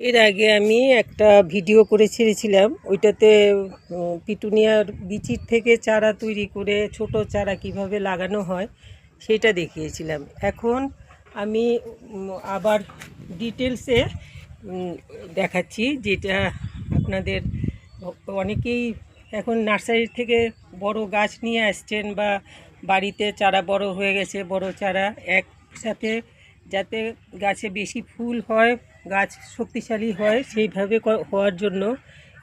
এর আগে আমি একটা ভিডিও করে ছেড়েছিলাম। ওইটাতে পিটুনিয়ার বিচির থেকে চারা তৈরি করে ছোট চারা কীভাবে লাগানো হয় সেটা দেখিয়েছিলাম। এখন আমি আবার ডিটেলসে দেখাচ্ছি যেটা আপনাদের অনেকেই এখন নার্সারি থেকে বড় গাছ নিয়ে আসছেন বা বাড়িতে চারা বড় হয়ে গেছে, বড় চারা, একসাথে যাতে গাছে বেশি ফুল হয় গাছ শক্তিশালী হয় সেইভাবে হওয়ার জন্য।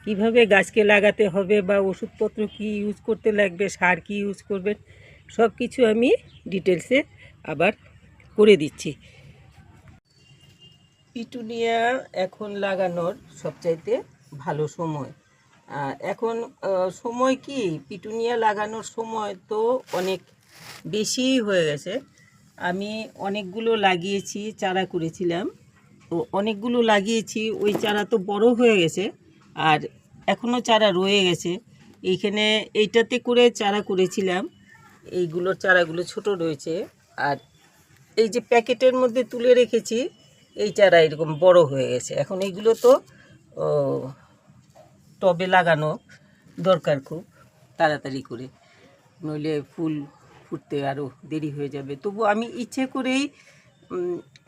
কীভাবে গাছকে লাগাতে হবে বা ওষুধপত্র কি ইউজ করতে লাগবে, সার কি ইউজ করবেন সব কিছু আমি ডিটেলসে আবার করে দিচ্ছি। পিটুনিয়া এখন লাগানোর সবচাইতে ভালো সময়। এখন সময় কি? পিটুনিয়া লাগানোর সময় তো অনেক বেশিই হয়ে গেছে। আমি অনেকগুলো লাগিয়েছি, চারা করেছিলাম। অনেকগুলো লাগিয়েছি, ওই চারা তো বড় হয়ে গেছে, আর এখনও চারা রয়ে গেছে। এইখানে এইটাতে করে চারা করেছিলাম, এইগুলোর চারাগুলো ছোট রয়েছে, আর এই যে প্যাকেটের মধ্যে তুলে রেখেছি, এই চারা এরকম বড় হয়ে গেছে। এখন এইগুলো তো টবে লাগানো দরকার খুব, তাড়াতাড়ি করে। নইলে ফুল ফুটতে আরও দেরি হয়ে যাবে। তবু আমি ইচ্ছে করেই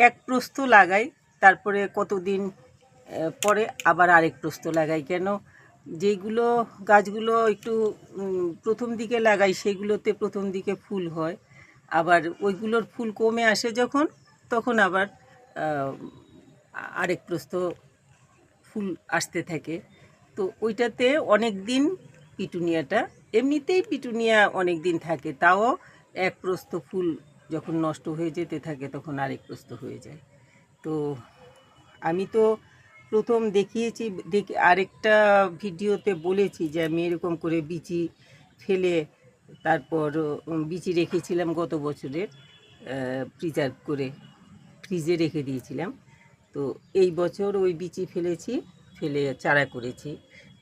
এক প্রস্থ লাগাই তারপরে কতদিন পরে আবার আরেক প্রস্থ লাগাই। কেন? যেইগুলো গাছগুলো একটু প্রথম দিকে লাগাই, সেগুলোতে প্রথম দিকে ফুল হয়। আবার ওইগুলোর ফুল কমে আসে যখন, তখন আবার আরেক প্রস্থ ফুল আসতে থাকে। তো ওইটাতে অনেক দিন পিটুনিয়াটা, এমনিতেই পিটুনিয়া অনেক দিন থাকে, তাও এক প্রস্থ ফুল যখন নষ্ট হয়ে যেতে থাকে, তখন আরেক প্রস্থ হয়ে যায়। তো আমি তো প্রথম দেখিয়েছি, দেখি আরেকটা ভিডিওতে বলেছি যে আমি এরকম করে বিচি ফেলে তারপর বিচি রেখেছিলাম গত বছরের প্রিজার্ভ করে ফ্রিজে রেখে দিয়েছিলাম। তো এই বছর ওই বিচি ফেলেছি, ফেলে চারা করেছি।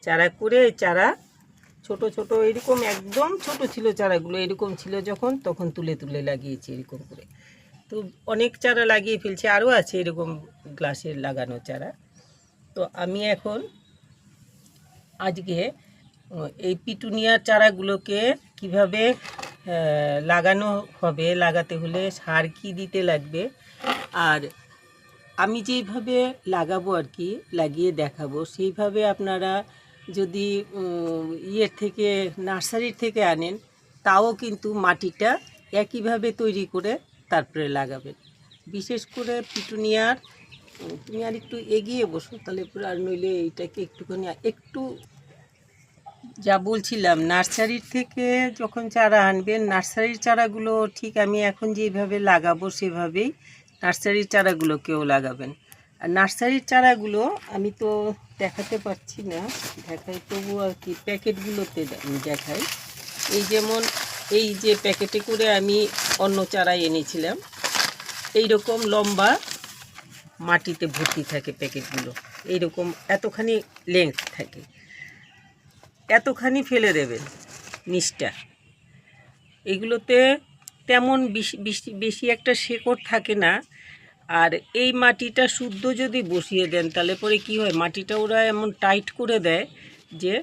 চারা করে চারা ছোট ছোট এরকম একদম ছোট ছিল চারাগুলো, এরকম ছিল যখন, তখন তুলে তুলে লাগিয়েছি এরকম করে। তো অনেক চারা লাগিয়ে ফেলছি, আরও আছে এরকম গ্লাসের লাগানো চারা। তো আমি এখন আজকে এই পিটুনিয়ার চারাগুলোকে কীভাবে লাগানো হবে, লাগাতে হলে সার কি দিতে লাগবে, আর আমি যেইভাবে লাগাবো আর কি, লাগিয়ে দেখাবো, সেইভাবে আপনারা যদি ইয়ের থেকে, নার্সারির থেকে আনেন, তাও কিন্তু মাটিটা একইভাবে তৈরি করে তারপরে লাগাবেন। বিশেষ করে পিটুনিয়ার তুমি আর একটু এগিয়ে বসো, তাহলে পুরো আর নইলে এইটাকে একটুখানি একটু যা বলছিলাম, নার্সারির থেকে যখন চারা আনবেন, নার্সারির চারাগুলো ঠিক আমি এখন যেভাবে লাগাবো সেভাবেই নার্সারির চারাগুলোকেও লাগাবেন। আর নার্সারির চারাগুলো আমি তো দেখাতে পারছি না, দেখাই তবু আর কি, প্যাকেটগুলোতে দেখাই। এই যেমন এই যে প্যাকেটে করে আমি অন্য চারা এনেছিলাম। এই রকম লম্বা মাটিতে ভর্তি থাকে প্যাকেটগুলো। এইরকম এতখানি লেন্থ থাকে। এতখানি ফেলে দেবেন নিচটা। এগুলোতে তেমন বেশি বেশি বেশি একটা শেকড় থাকে না। আর এই মাটিটা শুদ্ধ যদি বসিয়ে দেন, তাহলে পরে কি হয়? মাটিটা ওরা এমন টাইট করে দেয় যে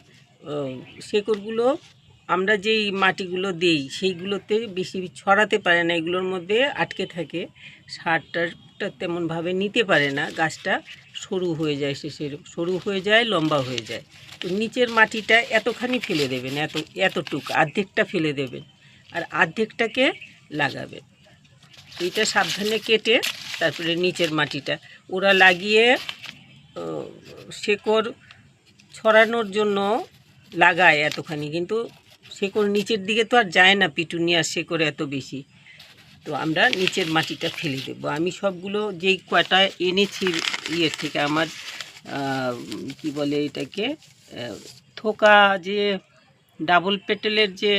শেকড়গুলো আমরা যেই মাটিগুলো দেই, সেইগুলোতে বেশি ছড়াতে পারে না, এগুলোর মধ্যে আটকে থাকে। সারটারটা তেমনভাবে নিতে পারে না, গাছটা সরু হয়ে যায় শেষের, সরু হয়ে যায়, লম্বা হয়ে যায়। তো নিচের মাটিটা এতখানি ফেলে দেবেন, এত, এতটুক অর্ধেকটা ফেলে দেবেন, আর অর্ধেকটাকে লাগাবেন। এইটা সাবধানে কেটে তারপরে নিচের মাটিটা, ওরা লাগিয়ে শেকড় ছড়ানোর জন্য লাগায় এতখানি, কিন্তু শেকড় নিচের দিকে তো আর যায় না পিটুনিয়ার শেকড় এত বেশি। তো আমরা নিচের মাটিটা ফেলে দেব। আমি সবগুলো যেই কয়টা এনেছি ইয়ের থেকে, আমার কি বলে এটাকে থোকা যে ডাবল পেটেলের যে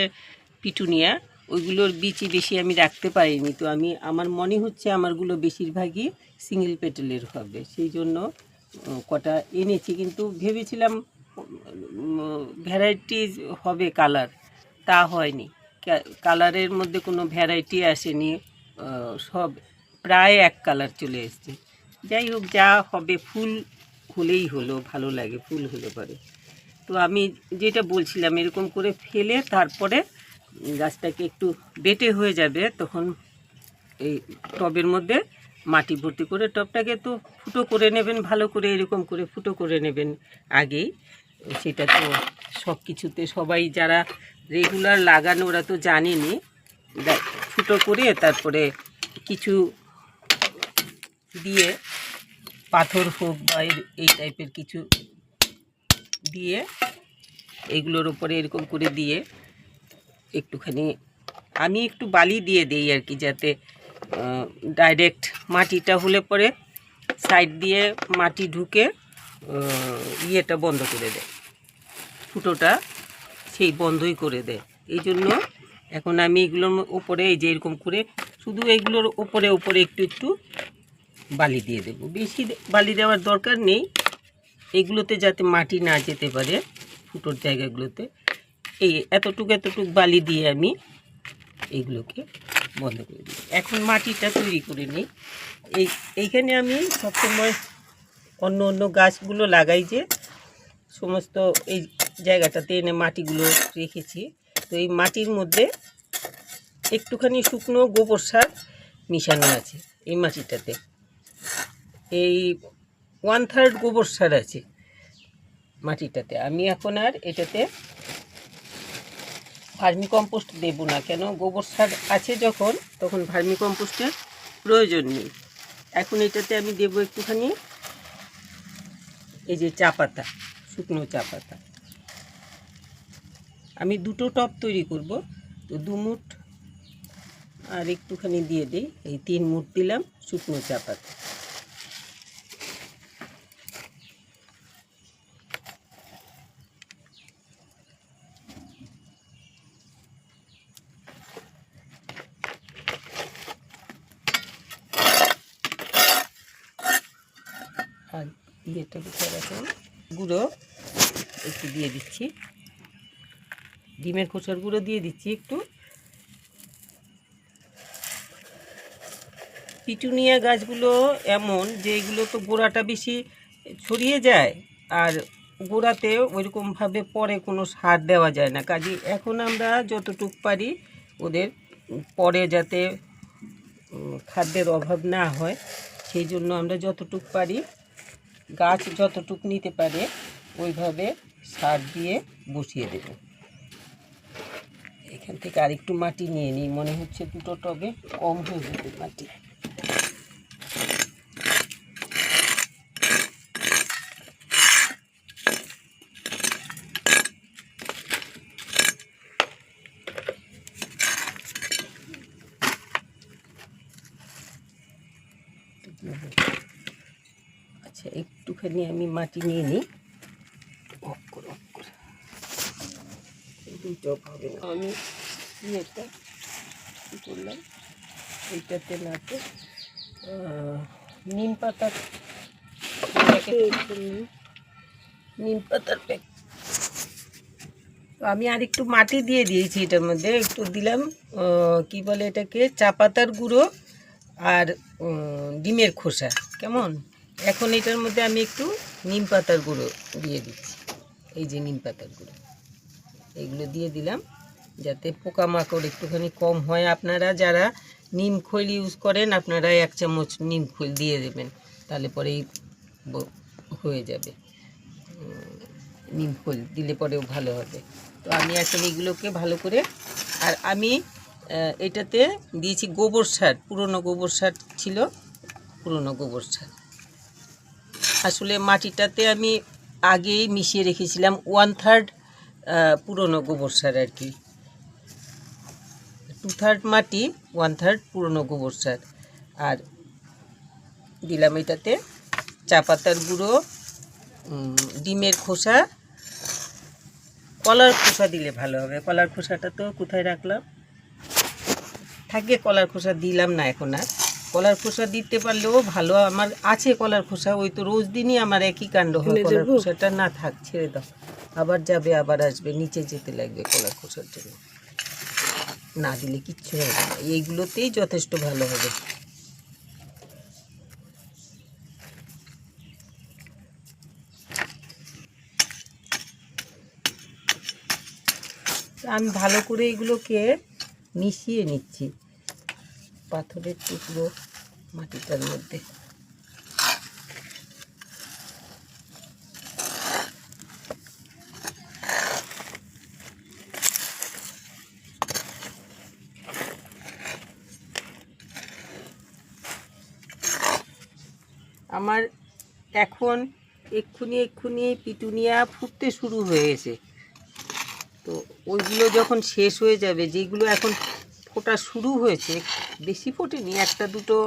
পিটুনিয়া ওইগুলোর বিচি বেশি আমি রাখতে পারিনি। তো আমি, আমার মনে হচ্ছে আমারগুলো বেশিরভাগই সিঙ্গেল পেটেলের হবে। সেই জন্য কটা এনেছি। কিন্তু ভেবেছিলাম ভ্যারাইটিস হবে কালার। তা হয়নি। কালারের মধ্যে কোনো ভ্যারাইটি আসেনি সব প্রায় এক কালার চলে এসছে। যাই হোক, যা হবে ফুল হলেই হলো, ভালো লাগে ফুল হলে পরে। তো আমি যেটা বলছিলাম, এরকম করে ফেলে তারপরে গাছটাকে একটু বেটে হয়ে যাবে, তখন এই টবের মধ্যে মাটি ভর্তি করে টবটাকে তো ফুটো করে নেবেন, ভালো করে এরকম করে ফুটো করে নেবেন আগেই। সেটা তো সব কিছুতে সবাই যারা রেগুলার লাগানো, ওরা তো জানেনি। ফুটো করে তারপরে কিছু দিয়ে পাথর হোক বা এই টাইপের কিছু দিয়ে এগুলোর উপরে এরকম করে দিয়ে একটুখানি, আমি একটু বালি দিয়ে দিই আর কি, যাতে ডাইরেক্ট মাটিটা হলে পরে সাইড দিয়ে মাটি ঢুকে ইয়েটা বন্ধ করে দেয়। ফুটোটা সেই বন্ধই করে দেয়। এই জন্য এখন আমি এগুলোর ওপরে এই যে এরকম করে শুধু এইগুলোর ওপরে ওপরে একটু একটু বালি দিয়ে দেবো। বেশি বালি দেওয়ার দরকার নেই। এগুলোতে যাতে মাটি না যেতে পারে ফুটোর জায়গাগুলোতে। এই এতটুকু এতটুকু বালি দিয়ে আমি এইগুলোকে বন্ধ করে দিই। এখন মাটিটা তৈরি করে নিই। এই, এইখানে আমি সবসময় অন্য অন্য গাছগুলো লাগাই যে সমস্ত এই জায়গাটাতে এনে মাটিগুলো রেখেছি। তো এই মাটির মধ্যে একটুখানি শুকনো গোবর সার মিশানো আছে এই মাটিটাতে। এই ওয়ান থার্ড গোবর সার আছে মাটিটাতে। আমি এখন আর এটাতে ভার্মি কম্পোস্ট দেবো না, কেন গোবর সার আছে যখন, তখন ভার্মি কম্পোস্টের প্রয়োজন নেই। এখন এটাতে আমি দেবো একটুখানি এই যে চা পাতা, শুকনো চা পাতা। আমি দুটো টপ তৈরি করব। তো দু মুঠ আর একটুখানি দিয়ে দিই। এই তিন মুঠ দিলাম শুকনো চা আর ইয়েটা গুঁড়ো একটু দিয়ে দিচ্ছি। ডিমের খোসার গুঁড়ো দিয়ে দিচ্ছি একটু। পিটুনিয়া গাছগুলো এমন যে এগুলো তো গোড়াটা বেশি ছড়িয়ে যায় আর গোড়াতে ওইরকমভাবে পরে কোনো সার দেওয়া যায় না। কাজে এখন আমরা যতটুক পারি ওদের পরে যাতে খাদ্যের অভাব না হয়, সেই জন্য আমরা যতটুক পারি গাছ যতটুক নিতে পারে ওইভাবে সার দিয়ে বসিয়ে দেব। এখান থেকে আরেকটু মাটি নিয়ে নিই। মনে হচ্ছে দুটো টবে কম হয়ে যাবে মাটি। আচ্ছা একটুখানি আমি মাটি নিয়ে নিই অফ করে অফ করে হবে না। আমি ইয়েটা কী করলাম? এইটাতে না তো আহ, নিম পাতার নিম। পাতার আমি আর একটু মাটি দিয়ে দিয়েছি এটার মধ্যে। একটু দিলাম কি বলে এটাকে? চা পাতার গুঁড়ো আর ডিমের খোসা। কেমন? এখন এটার মধ্যে আমি একটু নিম পাতার গুঁড়ো দিয়ে দিচ্ছি। এই যে নিম পাতার গুঁড়ো। এইগুলো দিয়ে দিলাম, যাতে পোকামাকড় একটুখানি কম হয়। আপনারা যারা নিম খৈল ইউজ করেন, আপনারা এক চামচ নিম খৈল দিয়ে দেবেন, তাহলে পরেই হয়ে যাবে। নিম খৈল দিলে পরেও ভালো হবে। তো আমি এখন এগুলোকে ভালো করে, আর আমি এটাতে দিয়েছি গোবর সার, পুরনো গোবর সার ছিল, পুরনো গোবর সার। আসলে মাটিটাতে আমি আগেই মিশিয়ে রেখেছিলাম ওয়ান থার্ড পুরনো গোবর সার আর কি। টু থার্ড মাটি ওয়ান থার্ড পুরনো গোবর সার। আর দিলাম এটাতে চা পাতার গুঁড়ো ডিমের খোসা। কলার খোসা দিলে ভালো হবে। কলার খোসাটা তো কোথায় রাখলাম? থাকে কলার খোসা দিলাম না এখন আর। কলার খোসা দিতে পারলেও ভালো। আমার আছে কলার খোসা ওই তো রোজ দিনই আমার একই কাণ্ড হয় কলার খোসাটা। না থাক ছেড়ে দাও। আবার যাবে আবার আসবে নিচে যেতে লাগবে কলার খোসার জন্য। না দিলে কিচ্ছু হবে না। এইগুলোতেই যথেষ্ট ভালো হবে। আমি ভালো করে এগুলোকে মিশিয়ে নিচ্ছি। পাথরের টুকরো। মাটিটার মধ্যে। আমার এখন এক্ষুনি এক্ষুনি পিটুনিয়া ফুটতে শুরু হয়েছে। তো ওইগুলো যখন শেষ হয়ে যাবে, যেগুলো এখন ফোটা শুরু হয়েছে, বেশি ফোটেনি, একটা দুটো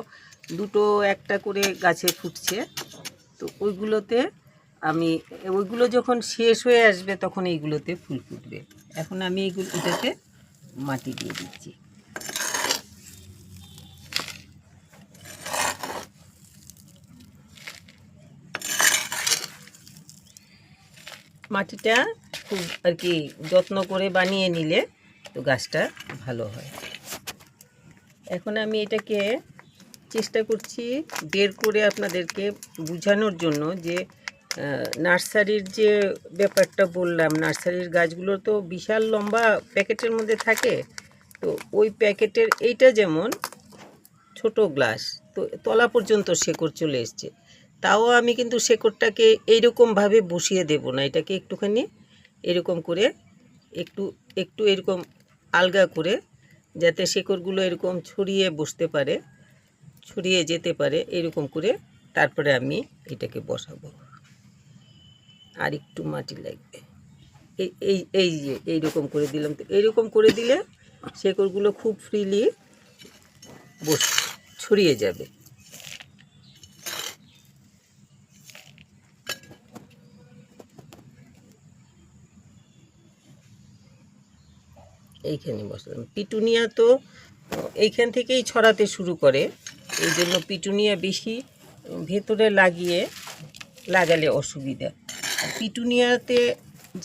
দুটো একটা করে গাছে ফুটছে। তো ওইগুলোতে আমি, ওইগুলো যখন শেষ হয়ে আসবে তখন এইগুলোতে ফুল ফুটবে। এখন আমি এইগুলো এটাতে মাটি দিয়ে দিচ্ছি। মাটিটা খুব আর কি যত্ন করে বানিয়ে নিলে তো গাছটা ভালো হয়। এখন আমি এটাকে চেষ্টা করছি বের করে আপনাদেরকে বোঝানোর জন্য যে নার্সারির যে ব্যাপারটা বললাম, নার্সারির গাছগুলো তো বিশাল লম্বা প্যাকেটের মধ্যে থাকে। তো ওই প্যাকেটের এইটা যেমন ছোট গ্লাস, তো তলা পর্যন্ত শেকড় চলে এসছে। তাও আমি কিন্তু শেকড়টাকে এইরকমভাবে বসিয়ে দেব না, এটাকে একটুখানি এরকম করে একটু একটু এরকম আলগা করে যাতে শেকড়গুলো এরকম ছড়িয়ে বসতে পারে। ছড়িয়ে যেতে পারে এরকম করে তারপরে আমি এটাকে বসাবো। আর একটু মাটি লাগবে। এই এই এই যে এইরকম করে দিলাম তো এইরকম করে দিলে শেকড়গুলো খুব ফ্রিলি বস, ছড়িয়ে যাবে। এইখানে বসলাম। পিটুনিয়া তো এইখান থেকেই ছড়াতে শুরু করে। এই জন্য পিটুনিয়া বেশি ভেতরে লাগিয়ে লাগালে অসুবিধা। পিটুনিয়াতে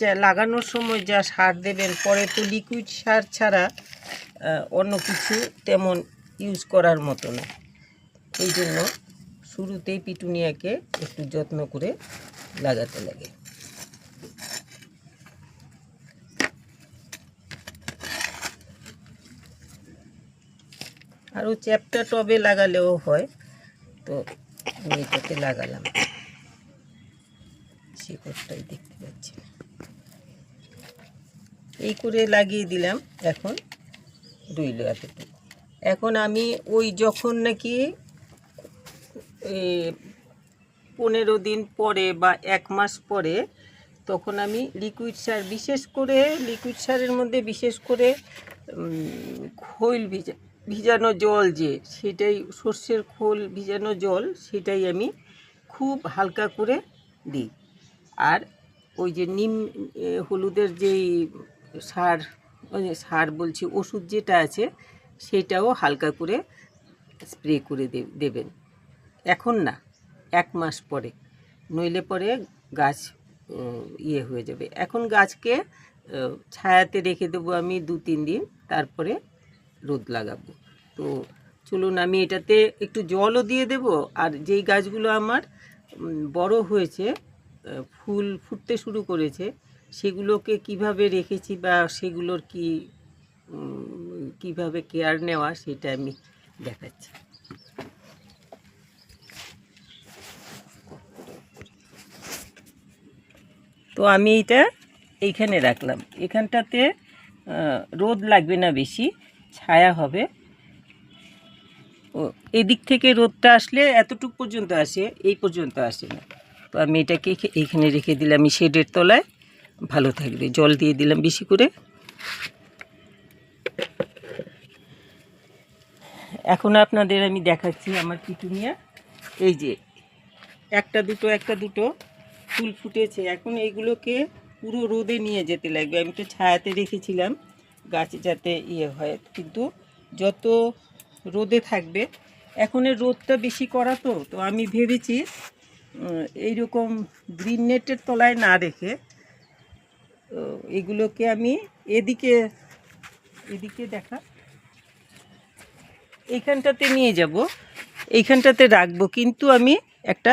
যা লাগানোর সময় যা সার দেবেন, পরে তো লিকুইড সার ছাড়া অন্য কিছু তেমন ইউজ করার মতো না। এই জন্য শুরুতেই পিটুনিয়াকে একটু যত্ন করে লাগাতে লাগে। আরও চ্যাপটা টবে লাগালেও হয়। তো আমি এটাতে লাগালাম। শিকড়টাই দেখতে পাচ্ছি। এই করে লাগিয়ে দিলাম এখন রইল এতটুকু এখন আমি ওই যখন নাকি পনেরো দিন পরে বা এক মাস পরে তখন আমি লিকুইড সার, বিশেষ করে লিকুইড সারের মধ্যে বিশেষ করে খৈল ভিজা ভিজানো জল যে, সেটাই সর্ষের খোল ভিজানো জল, সেটাই আমি খুব হালকা করে দিই। আর ওই যে নিম হলুদের যেই সার সার বলছি, ওষুধ যেটা আছে, সেটাও হালকা করে স্প্রে করে দেবেন। এখন না, এক মাস পরে, নইলে পরে গাছ ইয়ে হয়ে যাবে। এখন গাছকে ছায়াতে রেখে দেবো আমি দু তিন দিন, তারপরে রোদ লাগাবো। তো চলুন, আমি এটাতে একটু জলও দিয়ে দেব, আর যেই গাছগুলো আমার বড় হয়েছে ফুল ফুটতে শুরু করেছে, সেগুলোকে কীভাবে রেখেছি বা সেগুলোর কি কীভাবে কেয়ার নেওয়া সেটা আমি দেখাচ্ছি। তো আমি এটা এইখানে রাখলাম। এখানটাতে রোদ লাগবে না বেশি। ছায়া হবে। ও, এদিক থেকে রোদটা আসলে এতটুক পর্যন্ত আসে, এই পর্যন্ত আসে না। তো আমি এটাকে এখে- এইখানে রেখে দিলাম এই শেডের তলায়। ভালো থাকবে, জল দিয়ে দিলাম বেশি করে। এখন আপনাদের আমি দেখাচ্ছি আমার পিটুনিয়া। এই যে, একটা দুটো একটা দুটো ফুল ফুটেছে। এখন এইগুলোকে পুরো রোদে নিয়ে যেতে লাগবে। আমি তো ছায়াতে রেখেছিলাম। গাছ যাতে ইয়ে হয়। কিন্তু যত রোদে থাকবে, এখন রোদটা বেশি করা তো তো আমি ভেবেছি এইরকম গ্রিন নেটের তলায় না রেখে এগুলোকে আমি এদিকে এদিকে দেখা। এইখানটাতে নিয়ে যাব, এইখানটাতে রাখব, কিন্তু আমি একটা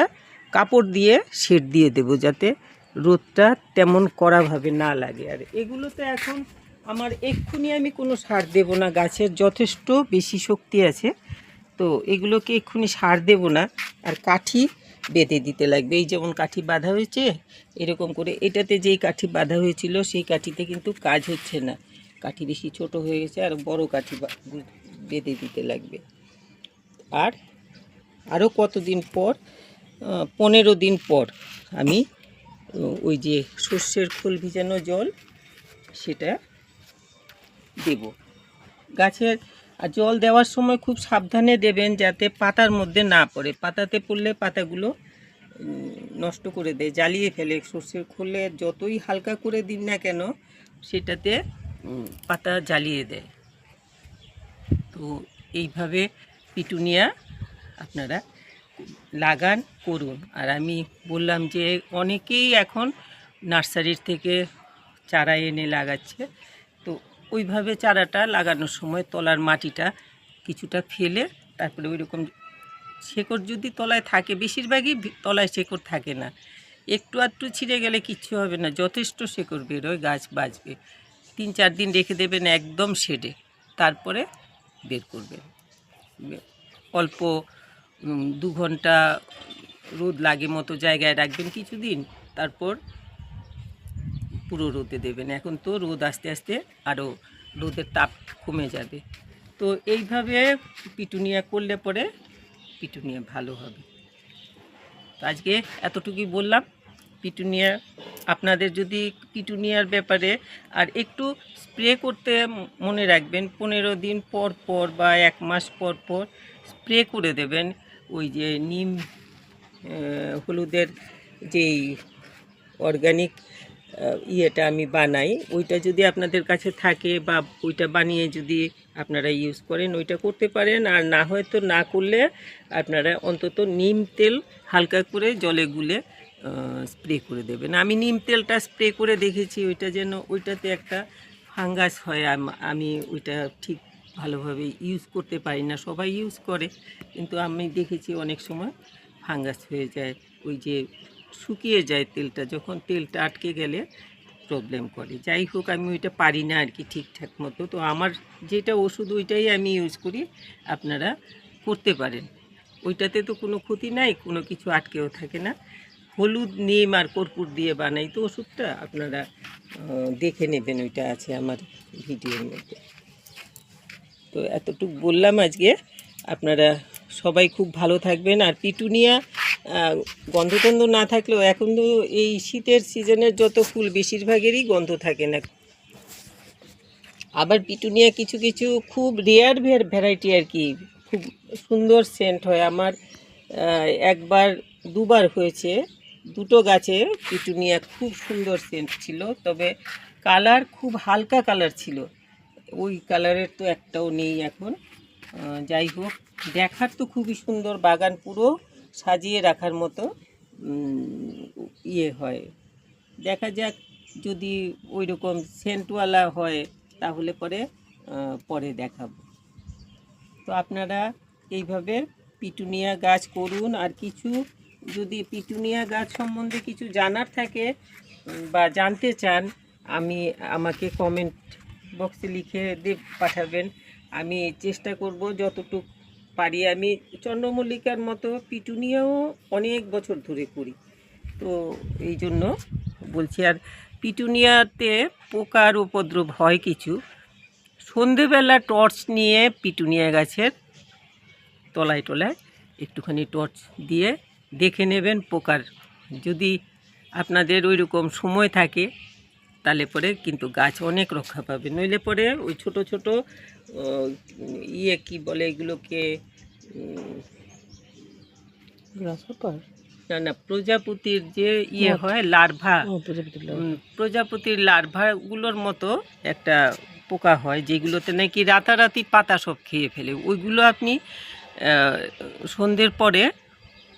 কাপড় দিয়ে শেড দিয়ে দেব যাতে রোদটা তেমন কড়াভাবে না লাগে। আর এগুলো তো এখন আমার এক্ষুনি আমি কোনো সার দেব না, গাছের যথেষ্ট বেশি শক্তি আছে, তো এগুলোকে এক্ষুনি সার দেব না, আর কাঠি বেঁধে দিতে লাগবে। এই যেমন কাঠি বাঁধা হয়েছে, এরকম করে এটাতে যেই কাঠি বাঁধা হয়েছিল, সেই কাঠিতে কিন্তু কাজ হচ্ছে না। কাঠি বেশি ছোট হয়ে গেছে, আর বড় কাঠি বেঁধে দিতে লাগবে। আর আরও কতদিন পর পনেরো দিন পর আমি ওই যে সর্ষের খোল ভিজানো জল, সেটা দেব। গাছের, আর জল দেওয়ার সময় খুব সাবধানে দেবেন যাতে পাতার মধ্যে না পড়ে। পাতাতে পড়লে পাতাগুলো নষ্ট করে দেয়, জ্বালিয়ে ফেলে। সর্ষের খোলে যতই হালকা করে দিন না কেন, সেটাতে পাতা জ্বালিয়ে দেয়। তো এইভাবে পিটুনিয়া আপনারা লাগান, করুন। আর আমি বললাম যে, অনেকেই এখন নার্সারির থেকে চারা এনে লাগাচ্ছে। ওইভাবে চারাটা লাগানোর সময় তলার মাটিটা কিছুটা ফেলে তারপরে ওই রকম শেকড় যদি তলায় থাকে, বেশিরভাগই তলায় শেকড় থাকে না। একটু আধটু ছিঁড়ে গেলে কিচ্ছু হবে না, যথেষ্ট শেকড় বেরোয়, গাছ বাঁচবে। তিন চার দিন রেখে দেবেন একদম শেডে, তারপরে বের করবেন। অল্প দু ঘণ্টা রোদ লাগে মতো জায়গায় রাখবেন কিছুদিন, তারপর পুরো রোদে দেবেন। এখন তো রোদ আস্তে আস্তে আরও রোদের তাপ কমে যাবে। তো এইভাবে পিটুনিয়া করলে পরে পিটুনিয়া ভালো হবে। তো আজকে এতটুকুই বললাম। পিটুনিয়া, আপনাদের যদি পিটুনিয়ার ব্যাপারে আর একটু স্প্রে করতে মনে রাখবেন, পনেরো দিন পর পর বা এক মাস পর পর স্প্রে করে দেবেন। ওই যে নিম হলুদের যেই অর্গানিক ইয়েটা আমি বানাই। ওইটা যদি আপনাদের কাছে থাকে বা ওইটা বানিয়ে যদি আপনারা ইউজ করেন, ওইটা করতে পারেন। আর না হয়তো না করলে আপনারা অন্তত নিম তেল হালকা করে জলে গুলে স্প্রে করে দেবেন। আমি নিম তেলটা স্প্রে করে দেখেছি, ওইটা যেন, ওইটাতে একটা ফাঙ্গাস হয়। আমি ওইটা ঠিক ভালোভাবে ইউজ করতে পারি না, সবাই ইউজ করে। কিন্তু আমি দেখেছি অনেক সময় ফাঙ্গাস হয়ে যায়। ওই যে শুকিয়ে যায় তেলটা, যখন তেলটা আটকে গেলে প্রবলেম করে। যাই হোক, আমি ওইটা পারি না আর কি ঠিকঠাক মতো। তো আমার যেটা ওষুধ, ওইটাই আমি ইউজ করি, আপনারা করতে পারেন। ওইটাতে তো কোনো ক্ষতি নাই, কোনো কিছু আটকেও থাকে না। হলুদ নিম আর কর্পূর দিয়ে বানাই তো ওষুধটা, আপনারা দেখে নেবেন, ওইটা আছে আমার ভিডিওর মধ্যে। তো এতটুকু বললাম আজকে। আপনারা সবাই খুব ভালো থাকবেন। আর পিটুনিয়া গন্ধটন্ধ না থাকলেও এখন তো এই শীতের সিজনের যত ফুল বেশিরভাগেরই গন্ধ থাকে না। আবার পিটুনিয়া কিছু কিছু খুব রেয়ার ভ্যারাইটি আর কি, খুব সুন্দর সেন্ট হয়। আমার একবার, দুবার হয়েছে, দুটো গাছে পিটুনিয়া খুব সুন্দর সেন্ট ছিল। তবে কালার খুব হালকা কালার ছিল। ওই কালারের তো একটাও নেই এখন। যাই হোক, দেখার তো খুবই সুন্দর, বাগান পুরো। সাজিয়ে রাখার মতো ইয়ে হয়। দেখা যাক যদি ওই রকম সেন্টওয়ালা হয়, তাহলে পরে পরে দেখাবো। তো আপনারা এইভাবে পিটুনিয়া গাছ করুন, আর কিছু যদি পিটুনিয়া গাছ সম্বন্ধে কিছু জানার থাকে, বা জানতে চান, আমি, আমাকে কমেন্ট বক্সে লিখে দে, পাঠাবেন। আমি চেষ্টা করব যতটুকু পারি আমি চন্দ্রমল্লিকার মতো পিটুনিয়াও অনেক বছর ধরে করি। তো এই জন্য বলছি, আর পিটুনিয়াতে পোকার উপদ্রব হয় কিছু। সন্ধেবেলা টর্চ নিয়ে পিটুনিয়া গাছের তলায় টলায় একটুখানি টর্চ দিয়ে দেখে নেবেন পোকার। যদি আপনাদের ওই রকম সময় থাকে তাহলে পরে কিন্তু গাছ অনেক রক্ষা পাবে। নইলে পরে ওই ছোট ছোট ইয়ে কি বলে এগুলোকে না না প্রজাপতির যে ইয়ে হয় লার্ভা প্রজাপতির লার্ভাগুলোর মতো একটা পোকা হয় যেগুলোতে নাকি রাতারাতি পাতা সব খেয়ে ফেলে। ওইগুলো আপনি সন্ধ্যের পরে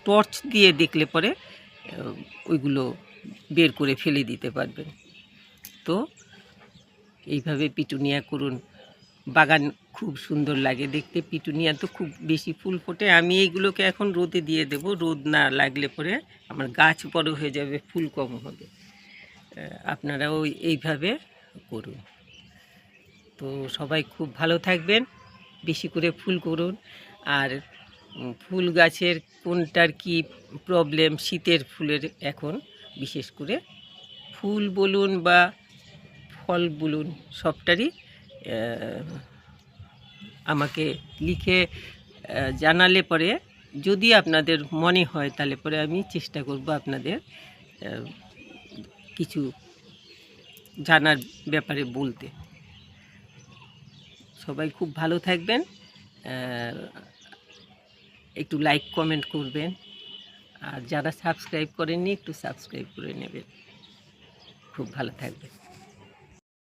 টর্চ দিয়ে দেখলে পরে ওইগুলো বের করে ফেলে দিতে পারবেন। তো এইভাবে পিটুনিয়া করুন। বাগান খুব সুন্দর লাগে দেখতে। পিটুনিয়া তো খুব বেশি ফুল ফোটে। আমি এইগুলোকে এখন রোদে দিয়ে দেব। রোদ না লাগলে পরে আমার গাছ বড় হয়ে যাবে, ফুল কম হবে। আপনারাও এইভাবে করুন। তো সবাই খুব ভালো থাকবেন, বেশি করে ফুল করুন। আর ফুল গাছের কোনটার কি প্রবলেম শীতের ফুলের এখন বিশেষ করে ফুল বলুন বা ফল বলুন সবটারই আমাকে লিখে জানালে পরে যদি আপনাদের মনে হয় তাহলে পরে আমি চেষ্টা করব আপনাদের কিছু জানার ব্যাপারে বলতে। সবাই খুব ভালো থাকবেন একটু লাইক কমেন্ট করবেন, আর যারা সাবস্ক্রাইব করেননি একটু সাবস্ক্রাইব করে নেবেন। খুব ভালো থাকবেন।